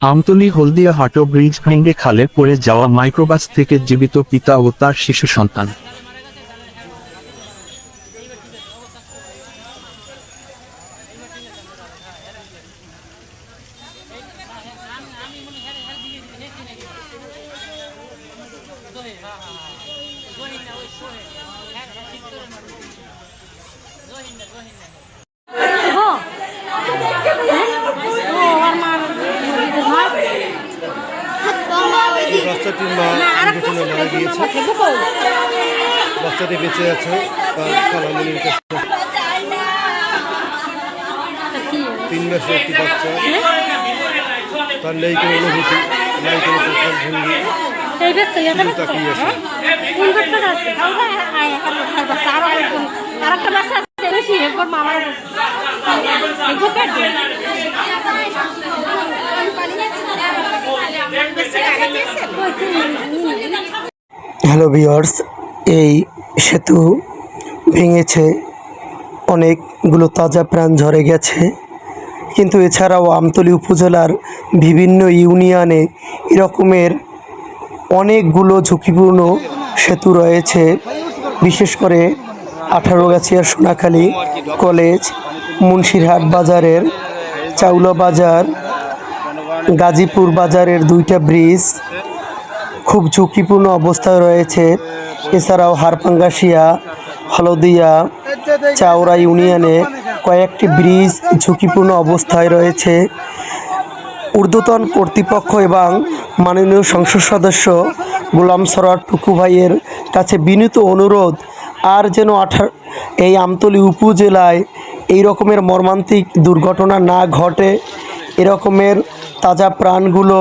আমতলী হলদিয়া হাটো bridge ভেঙে খালে পড়ে যাওয়া মাইক্রোবাস থেকে জীবিত পিতা ও তার শিশু সন্তান। বাচ্চাটির মা ইঞ্জেকশনে মারা গিয়েছে বাচ্চাটি বেঁচে আছে তার খালামুনির কাছে তিন মাসের একটি বাচ্চা তার নেই কোনো অনুভূতি নাই কোনো প্রকার ভঙ্গি। তাকিয়ে আছে। বাচ্চা আছে বেশি এরপর মামার হ্যালো ভিওর্স এই সেতু ভেঙেছে। অনেকগুলো তাজা প্রাণ ঝরে গেছে। কিন্তু এছাড়াও আমতলী উপজেলার বিভিন্ন ইউনিয়নে এরকমের অনেকগুলো ঝুঁকিপূর্ণ সেতু রয়েছে। বিশেষ করে আঠারোগাছিয়ার সোনাখালী কলেজ, মুন্সিরহাট বাজারের, চাউলা বাজার, গাজীপুর বাজারের দুইটা ব্রিজ খুব ঝুঁকিপূর্ণ অবস্থায় রয়েছে। এছাড়াও হারপাঙ্গাশিয়া হলদিয়া, চাওড়া ইউনিয়নে কয়েকটি ব্রিজ ঝুঁকিপূর্ণ অবস্থায় রয়েছে। ঊর্ধ্বতন কর্তৃপক্ষ এবং মাননীয় সংসদ সদস্য গোলাম সরার টুকু ভাইয়ের কাছে বিনীত অনুরোধ, আর যেন আঠার, এই আমতলী উপজেলায় এই রকমের মর্মান্তিক দুর্ঘটনা না ঘটে এরকমের তাজা প্রাণগুলো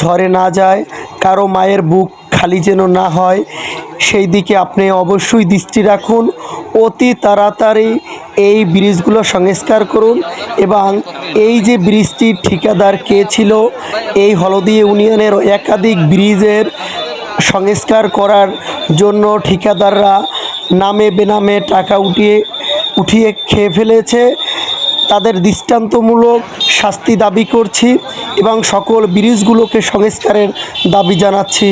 ঝরে না যায় কারও মায়ের বুক খালি যেন না হয়, সেই দিকে আপনি অবশ্যই দৃষ্টি রাখুন। অতি তাড়াতাড়ি এই ব্রিজগুলো সংস্কার করুন এবং এই যে ব্রিজটির ঠিকাদার কে ছিল, এই হলদি ইউনিয়নের একাধিক ব্রিজের সংস্কার করার জন্য ঠিকাদাররা নামে বেনামে টাকা উঠিয়ে উঠিয়ে খেয়ে ফেলেছে। তাদের দৃষ্টান্তমূলক শাস্তি দাবি করছি এবং সকল ব্রিজগুলোকে সংস্কারের দাবি জানাচ্ছি।